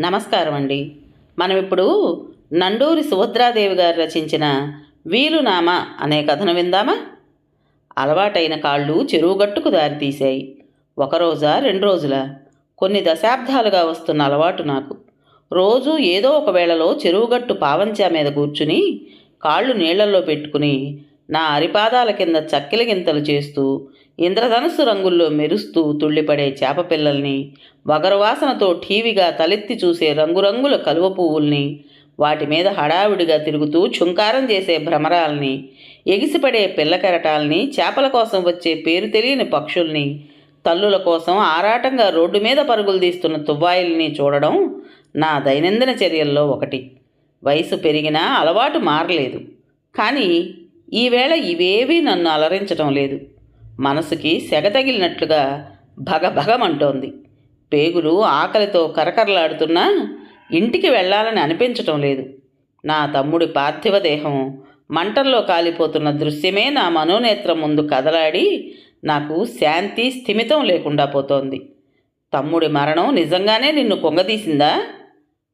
నమస్కారం అండి మనం ఇప్పుడు నండూరి సుభద్రాదేవి గారు రచించిన వీలునామా అనే కథను విందామా? అలవాటైన కాళ్ళు చెరువుగట్టుకు దారితీశాయి ఒక రోజా రెండు రోజుల? కొన్ని దశాబ్దాలుగా వస్తున్న అలవాటు నాకు. రోజు ఏదో ఒక వేళలో చెరువుగట్టు పావంచా మీద కూర్చుని కాళ్ళు నీళ్ళల్లో పెట్టుకుని నా అరిపాదాల కింద చక్కెల గింతలు చేస్తూ ఇంద్రధనుస్సు రంగుల్లో మెరుస్తూ తుళ్ళిపడే చేప పిల్లల్ని వగరవాసనతో ఠీవిగా తలెత్తి చూసే రంగురంగుల కలువ పువ్వుల్ని వాటి మీద హడావిడిగా తిరుగుతూ చుంకారం చేసే భ్రమరాల్ని ఎగిసిపడే పిల్లకెరటాల్ని చేపల కోసం వచ్చే పేరు తెలియని పక్షుల్ని తల్లుల కోసం ఆరాటంగా రోడ్డు మీద పరుగులు తీస్తున్న తువ్వాయిల్ని చూడడం నా దైనందిన చర్యల్లో ఒకటి. వయసు పెరిగినా అలవాటు మారలేదు. కానీ ఈవేళ ఇవేవీ నన్ను అలరించటం లేదు. మనసుకి సెగ తగిలినట్లుగా భగభగమంటోంది. పేగులు ఆకలితో కరకరలాడుతున్నా ఇంటికి వెళ్ళాలని అనిపించటం లేదు. నా తమ్ముడి పార్థివ దేహం మంటల్లో కాలిపోతున్న దృశ్యమే నా మనోనేత్రం ముందు కదలాడి నాకు శాంతి స్థిమితం లేకుండా పోతోంది. తమ్ముడి మరణం నిజంగానే నిన్ను కొంగదీసిందా?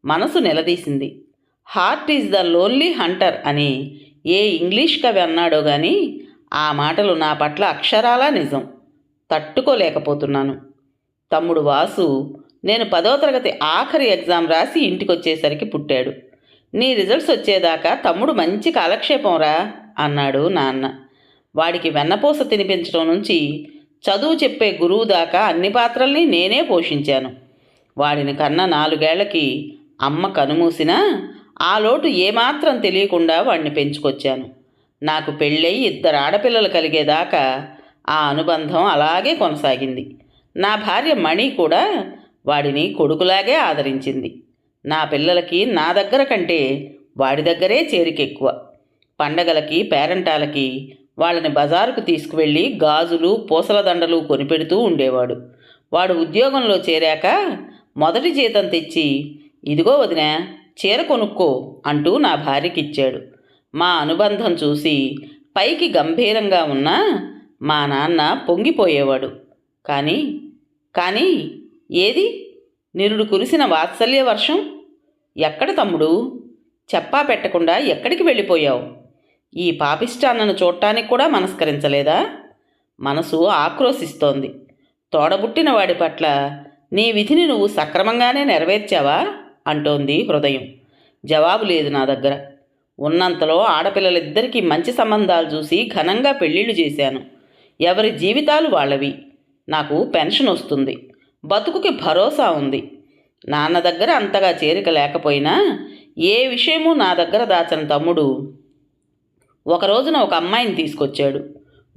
మనసు నిలదీసింది. Heart is the lonely hunter అని ఏ ఇంగ్లీష్ కవి అన్నాడో కానీ ఆ మాటలు నా పట్ల అక్షరాలా నిజం. తట్టుకోలేకపోతున్నాను. తమ్ముడు వాసు నేను పదో తరగతి ఆఖరి ఎగ్జామ్ రాసి ఇంటికొచ్చేసరికి పుట్టాడు. నీ రిజల్ట్స్ వచ్చేదాకా తమ్ముడు మంచి కాలక్షేపం రా అన్నాడు నాన్న. వాడికి వెన్నపూస తినిపించడం నుంచి చదువు చెప్పే గురువు దాకా అన్ని పాత్రల్ని నేనే పోషించాను. వాడిని కన్న నాలుగేళ్ళకి అమ్మ కనుమూసినా ఆ లోటు ఏమాత్రం తెలియకుండా వాడిని పెంచుకొచ్చాను. నాకు పెళ్ళై ఇద్దరు ఆడపిల్లలు కలిగేదాకా ఆ అనుబంధం అలాగే కొనసాగింది. నా భార్య మణి కూడా వాడిని కొడుకులాగే ఆదరించింది. నా పిల్లలకి నా దగ్గర కంటే వాడి దగ్గరే చేరికెక్కువ. పండగలకి పేరంటాలకి వాళ్ళని బజారుకు తీసుకువెళ్ళి గాజులు పూసల దండలు కొనిపెడుతూ ఉండేవాడు. వాడు ఉద్యోగంలో చేరాక మొదటి జీతం తెచ్చి ఇదిగో వదినా చీర కొనుక్కో అంటూ నా భార్యకి ఇచ్చాడు మా అనుబంధం చూసి పైకి గంభీరంగా ఉన్నా మా నాన్న పొంగిపోయేవాడు. కానీ కానీ ఏది? నిరుడు కురిసిన వాత్సల్య వర్షం? ఎక్కడ తమ్ముడు? చెప్పా పెట్టకుండా ఎక్కడికి వెళ్ళిపోయావు? ఈ పాపిష్టాన్నను చూడటానికి కూడా మనస్కరించలేదా? మనసు ఆక్రోశిస్తోంది. తోడబుట్టిన వాడి పట్ల నీ విధిని నువ్వు సక్రమంగానే నెరవేర్చావా? అంటోంది హృదయం. జవాబు లేదు నా దగ్గర. ఉన్నంతలో ఆడపిల్లలిద్దరికీ మంచి సంబంధాలు చూసి ఘనంగా పెళ్ళిళ్ళు చేశాను. ఎవరి జీవితాలు వాళ్ళవి. నాకు పెన్షన్ వస్తుంది. బతుకుకి భరోసా ఉంది. నాన్న దగ్గర అంతగా చేరిక లేకపోయినా ఏ విషయమూ నా దగ్గర దాచని తమ్ముడు ఒక రోజున ఒక అమ్మాయిని తీసుకొచ్చాడు.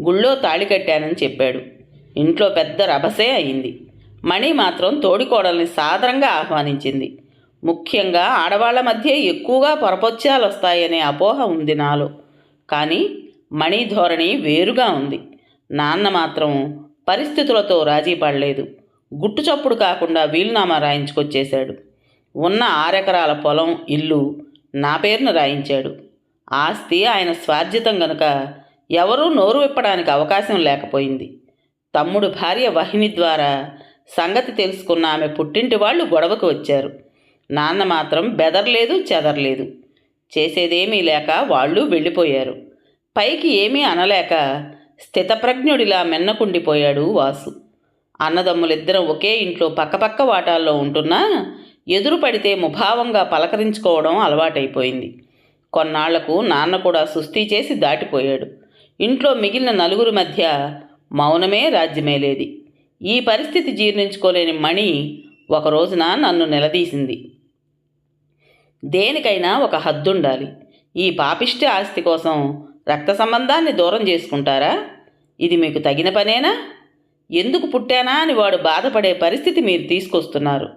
గుళ్ళో తాళి కట్టానని చెప్పాడు. ఇంట్లో పెద్ద రభసే అయింది. మణి మాత్రం తోడికోడల్ని సాదరంగా ఆహ్వానించింది. ముఖ్యంగా ఆడవాళ్ళ మధ్య ఎక్కువగా పొరపొచ్చాలు వస్తాయనే అపోహ ఉంది నాలో. కానీ మణి ధోరణి వేరుగా ఉంది. నాన్న మాత్రం పరిస్థితులతో రాజీ పడలేదు. గుట్టు చప్పుడు కాకుండా వీలునామా రాయించుకొచ్చేశాడు. ఉన్న ఆరెకరాల పొలం ఇల్లు నా పేరును రాయించాడు. ఆస్తి ఆయన స్వార్జితం గనుక ఎవరూ నోరు విప్పడానికి అవకాశం లేకపోయింది. తమ్ముడు భార్య వహిని ద్వారా సంగతి తెలుసుకున్న ఆమె పుట్టింటి వాళ్ళు గొడవకు వచ్చారు. నాన్న మాత్రం బెదర్లేదు చెదర్లేదు. చేసేదేమీ లేక వాళ్ళు వెళ్ళిపోయారు. పైకి ఏమీ అనలేక స్థితప్రజ్ఞుడిలా మెన్నకుండిపోయాడు వాసు. అన్నదమ్ములిద్దరం ఒకే ఇంట్లో పక్కపక్క వాటాల్లో ఉంటున్నా ఎదురు పడితే ముభావంగా పలకరించుకోవడం అలవాటైపోయింది. కొన్నాళ్ళకు నాన్న కూడా సుస్థి చేసి దాటిపోయాడు. ఇంట్లో మిగిలిన నలుగురి మధ్య మౌనమే రాజ్యమేలేది. ఈ పరిస్థితి జీర్ణించుకోలేని మణి ఒక రోజున నన్ను నిలదీసింది. దేనికైనా ఒక హద్దుండాలి. ఈ పాపిష్టి ఆస్తి కోసం రక్త సంబంధాన్ని దూరం చేసుకుంటారా? ఇది మీకు తగిన పనేనా? ఎందుకు పుట్టానా అని వాడు బాధపడే పరిస్థితి మీరు తీసుకొస్తున్నారు.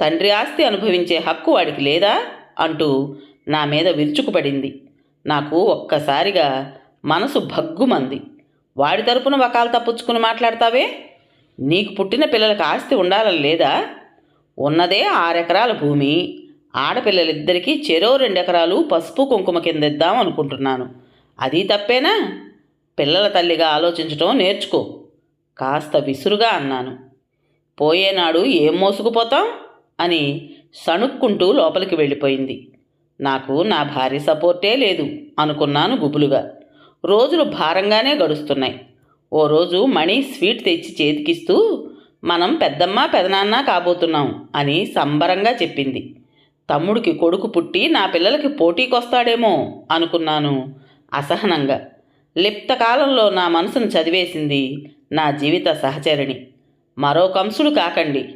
తండ్రి ఆస్తి అనుభవించే హక్కు వాడికి లేదా? అంటూ నా మీద విరుచుకుపడింది. నాకు ఒక్కసారిగా మనసు భగ్గుమంది. వాడి తరపున వకాలు తప్పుచ్చుకుని మాట్లాడతావే? నీకు పుట్టిన పిల్లలకు ఆస్తి ఉండాలని లేదా? ఉన్నదే ఆరెకరాల భూమి ఆడపిల్లలిద్దరికీ చెరో రెండెకరాలు పసుపు కుంకుమ కింద ఇద్దాం అనుకుంటున్నాను. అది తప్పేనా? పిల్లల తల్లిగా ఆలోచించటం నేర్చుకో. కాస్త విసురుగా అన్నాను. పోయేనాడు ఏం మోసుకుపోతాం? అని సణుక్కుంటూ లోపలికి వెళ్ళిపోయింది. నాకు నా భార్య సపోర్టే లేదు అనుకున్నాను గుబులుగా. రోజులు భారంగానే గడుస్తున్నాయి. ఓ రోజు మణి స్వీట్ తెచ్చి చేతికిస్తూ మనం పెద్దమ్మ పెదనాన్న కాబోతున్నాం అని సంబరంగా చెప్పింది. తమ్ముడికి కొడుకు పుట్టి నా పిల్లలకి పోటీకొస్తాడేమో అనుకున్నాను అసహనంగా. లిప్త కాలంలో నా మనసును చదివేసింది నా జీవిత సహచరిణి. మరో కంసుడు కాకండి.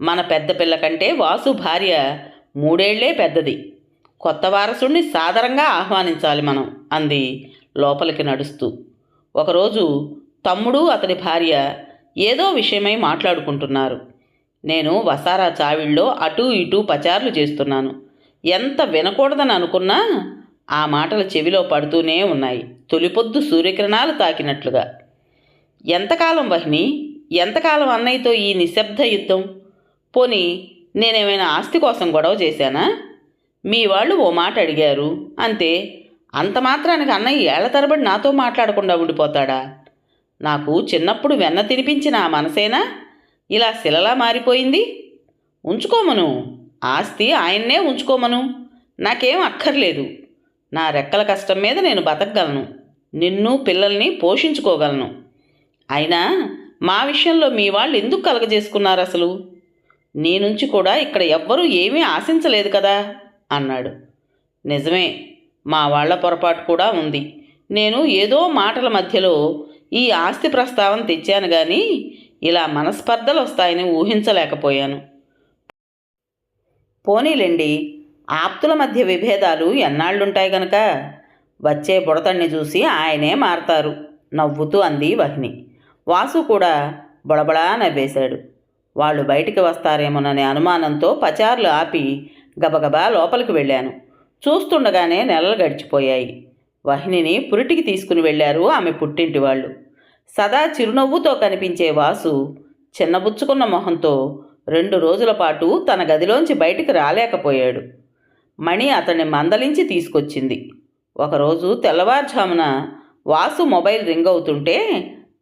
మన పెద్ద పిల్ల కంటే వాసు భార్య మూడేళ్ళే పెద్దది. కొత్త వారసుడిని సాదరంగా ఆహ్వానించాలి మనం అంది లోపలికి నడుస్తూ. ఒకరోజు తమ్ముడు అతని భార్య ఏదో విషయమై మాట్లాడుకుంటున్నారు. నేను వసారా చావిళ్ళో అటూ ఇటూ పచార్లు చేస్తున్నాను. ఎంత వినకూడదని అనుకున్నా ఆ మాటలు చెవిలో పడుతూనే ఉన్నాయి. తొలిపొద్దు సూర్యకిరణాలు తాకినట్లుగా. ఎంతకాలం వహిని? ఎంతకాలం అన్నయ్యతో ఈ నిశ్శబ్ద యుద్ధం? పోని నేనేమైనా ఆస్తి కోసం గొడవ చేశానా? మీ వాళ్ళు ఓ మాట అడిగారు. అంతే. అంత మాత్రానికి అన్నయ్య ఏళ్ళ తరబడి నాతో మాట్లాడకుండా ఉండిపోతాడా? నాకు చిన్నప్పుడు వెన్న తినిపించిన ఆ మనసేనా? ఇలా శిలలా మారిపోయింది? ఉంచుకోమను. ఆస్తి ఆయన్నే ఉంచుకోమను. నాకేం అక్కర్లేదు. నా రెక్కల కష్టం మీద నేను బతకగలను. నిన్ను పిల్లల్ని పోషించుకోగలను. అయినా మా విషయంలో మీ వాళ్ళు ఎందుకు కలగజేసుకున్నారు అసలు? నీ నుంచి కూడా ఇక్కడ ఎవ్వరూ ఏమీ ఆశించలేదు కదా? అన్నాడు. నిజమే మా వాళ్ళ పొరపాటు కూడా ఉంది. నేను ఏదో మాటల మధ్యలో ఈ ఆస్తి ప్రస్తావన తెచ్చాను కానీ ఇలా మనస్పర్ధలు వస్తాయని ఊహించలేకపోయాను. పోనీలేండి ఆప్తుల మధ్య విభేదాలు ఎన్నాళ్ళుంటాయి గనక? వచ్చే బుడతణ్ణి చూసి ఆయనే మారతారు నవ్వుతూ అంది వహ్ని. వాసు కూడా బొడబడా నవ్వేశాడు. వాళ్ళు బయటికి వస్తారేమోననే అనుమానంతో పచార్లు ఆపి గబగబా లోపలికి వెళ్ళాను. చూస్తుండగానే నెలలు గడిచిపోయాయి. వహినిని పురిటికి తీసుకుని వెళ్ళారు ఆమె పుట్టింటి వాళ్ళు. సదా చిరునవ్వుతో కనిపించే వాసు చిన్నబుచ్చుకున్న మొహంతో రెండు రోజుల పాటు తన గదిలోంచి బయటికి రాలేకపోయాడు. మణి అతన్ని మందలించి తీసుకొచ్చింది. ఒకరోజు తెల్లవారుజామున వాసు మొబైల్ రింగ్ అవుతుంటే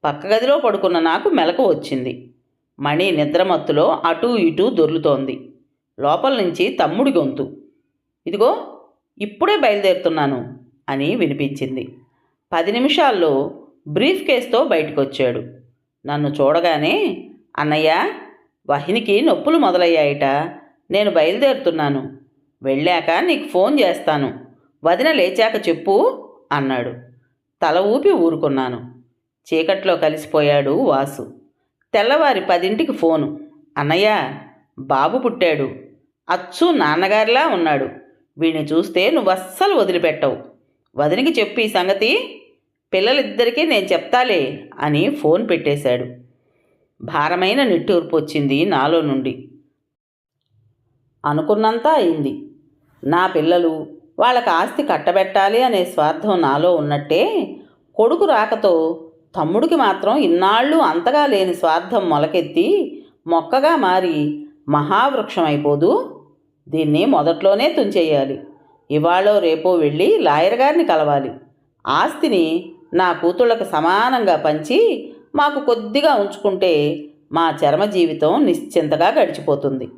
పక్క గదిలో పడుకున్న నాకు మెలకు వచ్చింది. మణి నిద్రమత్తులో అటూ ఇటూ దొర్లుతోంది. లోపల నుంచి తమ్ముడి గొంతు ఇదిగో ఇప్పుడే బయలుదేరుతున్నాను అని వినిపించింది. పది నిమిషాల్లో బ్రీఫ్ కేస్తో బయటకొచ్చాడు. నన్ను చూడగానే అన్నయ్య వహినికి నొప్పులు మొదలయ్యాయట. నేను బయలుదేరుతున్నాను. వెళ్ళాక నీకు ఫోన్ చేస్తాను. వదిన లేచాక చెప్పు అన్నాడు. తల ఊపి ఊరుకున్నాను. చీకట్లో కలిసిపోయాడు వాసు. తెల్లవారి పదింటికి ఫోను. అన్నయ్య బాబు పుట్టాడు. అచ్చు నాన్నగారిలా ఉన్నాడు. వీడిని చూస్తే నువ్వు అస్సలు వదిలిపెట్టవు. వదినికి చెప్పు ఈ సంగతి పిల్లలిద్దరికీ నేను చెప్తాలే అని ఫోన్ పెట్టేశాడు. భారమైన నిట్టూర్పు వచ్చింది నాలో నుండి. అనుకున్నంతా అయింది. నా పిల్లలు వాళ్ళకి ఆస్తి కట్టబెట్టాలి అనే స్వార్థం నాలో ఉన్నట్టే కొడుకు రాకతో తమ్ముడికి మాత్రం ఇన్నాళ్ళు అంతగా లేని స్వార్థం మొలకెత్తి మొక్కగా మారి మహావృక్షమైపోదు. అయిపోదు దీన్ని మొదట్లోనే తుంచేయాలి. ఇవాళో రేపో వెళ్ళి లాయర్ గారిని కలవాలి. ఆస్తిని నా కూతుళ్ళకు సమానంగా పంచి మాకు కొద్దిగా ఉంచుకుంటే మా చర్మ జీవితం నిశ్చింతగా గడిచిపోతుంది.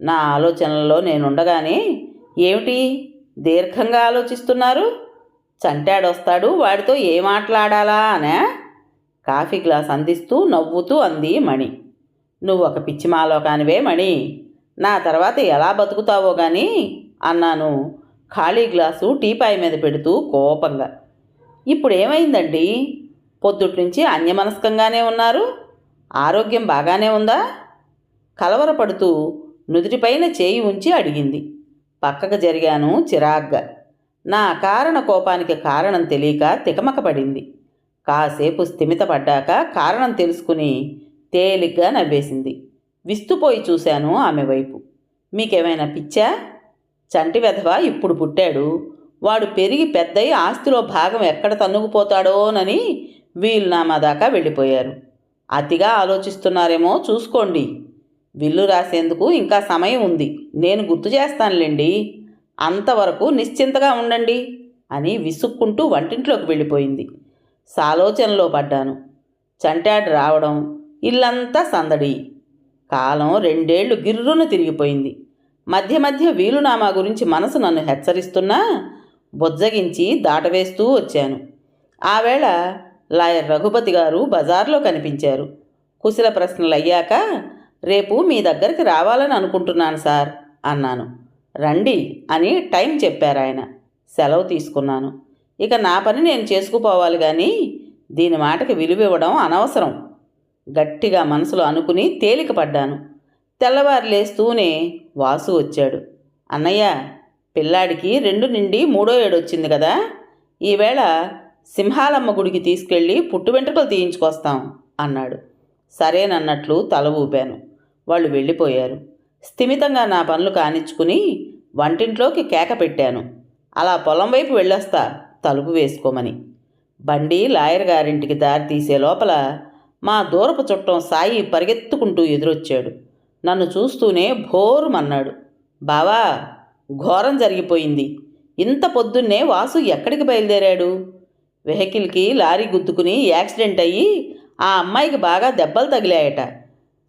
నా ఆలోచనల్లో నేనుండగానే ఏమిటి? దీర్ఘంగా ఆలోచిస్తున్నారు? చంటాడొస్తాడు వాడితో ఏ మాట్లాడాలా అనే? కాఫీ గ్లాస్ అందిస్తూ నవ్వుతూ అంది మణి. నువ్వు ఒక పిచ్చి మాలోకానివే మణి. నా తర్వాత ఎలా బతుకుతావో కానీ అన్నాను. ఖాళీ గ్లాసు టీపాయ్ మీద పెడుతూ కోపంగా. ఇప్పుడు ఏమైందండి పొద్దుటి నుంచి అన్యమనస్కంగానే ఉన్నారు. ఆరోగ్యం బాగానే ఉందా? కలవరపడుతూ నుదుటిపైన చేయి ఉంచి అడిగింది. పక్కకు జరిగాను చిరాగ్గా. నా కారణ కోపానికి కారణం తెలియక తికమకపడింది. కాసేపు స్థిమితపడ్డాక కారణం తెలుసుకుని తేలిగ్గా నవ్వేసింది. విస్తుపోయి చూశాను ఆమె వైపు. మీకేమైనా పిచ్చా? చంటి వెధవ ఇప్పుడు పుట్టాడు. వాడు పెరిగి పెద్దయి ఆస్తిలో భాగం ఎక్కడ తన్నుకుపోతాడోనని వీలునామా దాకా వెళ్ళిపోయారు. అతిగా ఆలోచిస్తున్నారేమో చూసుకోండి. విల్లు రాసేందుకు ఇంకా సమయం ఉంది. నేను గుర్తు చేస్తానులేండి. అంతవరకు నిశ్చింతగా ఉండండి అని విసుక్కుంటూ వంటింట్లోకి వెళ్ళిపోయింది. సాలోచనలో పడ్డాను. చంటాడు రావడం ఇల్లంతా సందడి. కాలం రెండేళ్ళు గిర్రున తిరిగిపోయింది. మధ్య మధ్య వీలునామా గురించి మనసు నన్ను హెచ్చరిస్తున్నా బుజ్జగించి దాటవేస్తూ వచ్చాను. ఆవేళ లాయర్ రఘుపతి గారు బజార్లో కనిపించారు. కుశల ప్రశ్నలు అయ్యాక రేపు మీ దగ్గరికి రావాలని అనుకుంటున్నాను సార్ అన్నాను. రండి అని టైం చెప్పారు ఆయన సెలవు తీసుకున్నాను. ఇక నా పని నేను చేసుకుపోవాలి కానీ దీని మాటకి విలువ ఇవ్వడం అనవసరం గట్టిగా మనసులో అనుకుని తేలిక పడ్డాను తెల్లవారు లేస్తూనే వాసు వచ్చాడు. అన్నయ్య పిల్లాడికి రెండు నుండి మూడో ఏడు వచ్చింది కదా. ఈవేళ సింహాలమ్మ గుడికి తీసుకెళ్ళి పుట్టు వెంట్రుకలు తీయించుకొస్తాం అన్నాడు. సరేనన్నట్లు తల ఊపాను. వాళ్ళు వెళ్ళిపోయారు. స్థిమితంగా నా పనులు కానిచ్చుకుని వంటింట్లోకి కేక పెట్టాను. అలా పొలం వైపు వెళ్ళొస్తా తలుపు వేసుకోమని. బండి లాయర్ గారింటికి దారి తీసే లోపల మా దూరపు చుట్టం సాయి పరిగెత్తుకుంటూ ఎదురొచ్చాడు. నన్ను చూస్తూనే భోరుమన్నాడు. బావా ఘోరం జరిగిపోయింది. ఇంత పొద్దున్నే వాసు ఎక్కడికి బయలుదేరాడు? వెహికల్కి లారీ గుద్దుకుని యాక్సిడెంట్ అయ్యి ఆ అమ్మాయికి బాగా దెబ్బలు తగిలాయట.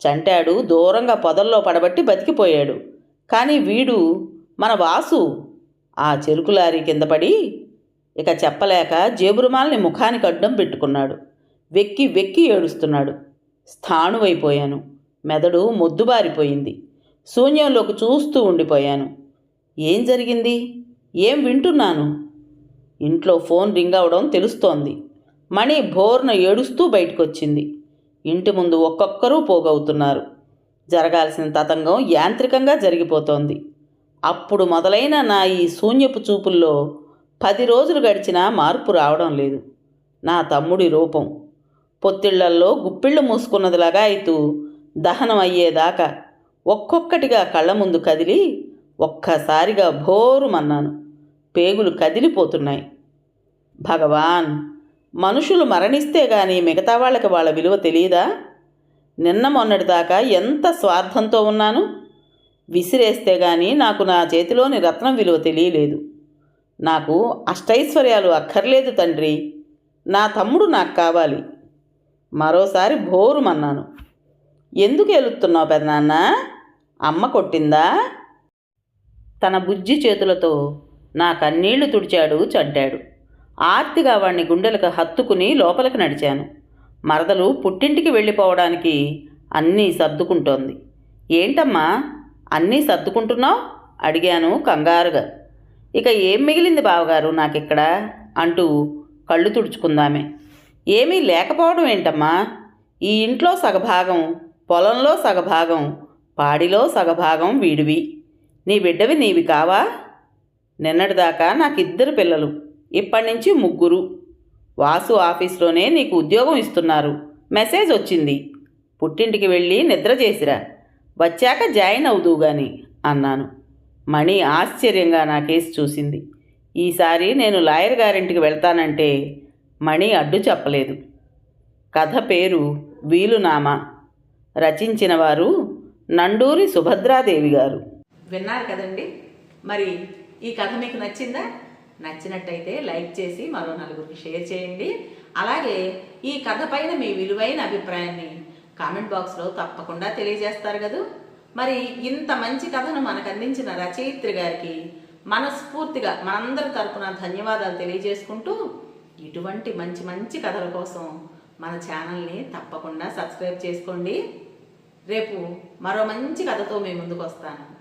చంటాడు దూరంగా పొదల్లో పడబట్టి బతికిపోయాడు. కానీ వీడు మన వాసు ఆ చెరుకు లారీ కింద పడి ఇక చెప్పలేక జేబురుమాల్ని ముఖానికి అడ్డం పెట్టుకున్నాడు. వెక్కి వెక్కి ఏడుస్తున్నాడు. స్థాణువైపోయాను. మెదడు మొద్దుబారిపోయింది. శూన్యంలోకి చూస్తూ ఉండిపోయాను. ఏం జరిగింది? ఏం వింటున్నాను? ఇంట్లో ఫోన్ రింగ్ అవడం తెలుస్తోంది. మణి భోర్న ఏడుస్తూ బయటకొచ్చింది. ఇంటి ముందు ఒక్కొక్కరూ పోగవుతున్నారు. జరగాల్సిన తతంగం యాంత్రికంగా జరిగిపోతోంది. అప్పుడు మొదలైన నా ఈ శూన్యపు చూపుల్లో పది రోజులు గడిచినా మార్పు రావడం లేదు. నా తమ్ముడి రూపం. పొత్తిళ్ళల్లో గుప్పిళ్ళు మూసుకున్నదిలాగా అయితూ దహనం అయ్యేదాకా ఒక్కొక్కటిగా కళ్ళ ముందు కదిలి ఒక్కసారిగా భోరుమన్నాను. పేగులు కదిలిపోతున్నాయి. భగవాన్ మనుషులు మరణిస్తే గాని మిగతా వాళ్ళకి వాళ్ళ విలువ తెలియదా? నిన్న మొన్నటిదాకా ఎంత స్వార్థంతో ఉన్నాను? విసిరేస్తే గాని నాకు నా చేతిలోని రత్నం విలువ తెలియలేదు. నాకు అష్టైశ్వర్యాలు అక్కర్లేదు తండ్రి. నా తమ్ముడు నాకు కావాలి. మరోసారి భోరుమన్నాను. ఎందుకు ఎలుతున్నావు పెదనాన్న? అమ్మ కొట్టిందా? తన బుజ్జి చేతులతో నా కన్నీళ్ళు తుడిచాడు చడ్డాడు ఆర్తిగా వాణ్ణి గుండెలకు హత్తుకుని లోపలికి నడిచాను. మరదలు పుట్టింటికి వెళ్ళిపోవడానికి అన్నీ సర్దుకుంటోంది. ఏంటమ్మా అన్నీ సర్దుకుంటున్నావు? అడిగాను కంగారుగా. ఇక ఏం మిగిలింది బావగారు నాకిక్కడ? అంటూ కళ్ళు తుడుచుకుందామే. ఏమీ లేకపోవడం ఏంటమ్మా? ఈ ఇంట్లో సగభాగం పొలంలో సగభాగం పాడిలో సగభాగం వీడివి. నీ బిడ్డవి నీవి కావా? నిన్నటిదాకా నాకు ఇద్దరు పిల్లలు ఇప్పటి నుంచి ముగ్గురు. వాసు ఆఫీస్లోనే నీకు ఉద్యోగం ఇస్తున్నారు. మెసేజ్ వచ్చింది. పుట్టింటికి వెళ్ళి నిద్ర చేసిరా. వచ్చాక జాయిన్ అవుదువు గాని అన్నాను. మణి ఆశ్చర్యంగా నా కేసు చూసింది. ఈసారి నేను లాయర్ గారింటికి వెళ్తానంటే మణి అడ్డు చెప్పలేదు. కథ పేరు వీలునామా. రచించిన వారు నండూరి సుభద్రాదేవి గారు. విన్నారు కదండి? మరి ఈ కథ మీకు నచ్చిందా? నచ్చినట్టయితే లైక్ చేసి మరో నలుగురికి షేర్ చేయండి. అలాగే ఈ కథ పైన మీ విలువైన అభిప్రాయాన్ని కామెంట్ బాక్స్లో తప్పకుండా తెలియజేస్తారు కదా. మరి ఇంత మంచి కథను మనకు అందించిన రచయిత్రి గారికి మనస్ఫూర్తిగా మనందరి తరపున ధన్యవాదాలు తెలియజేసుకుంటూ ఇటువంటి మంచి మంచి కథల కోసం మన ఛానల్ని తప్పకుండా సబ్స్క్రైబ్ చేసుకోండి. రేపు మరో మంచి కథతో మీ ముందుకు వస్తాను.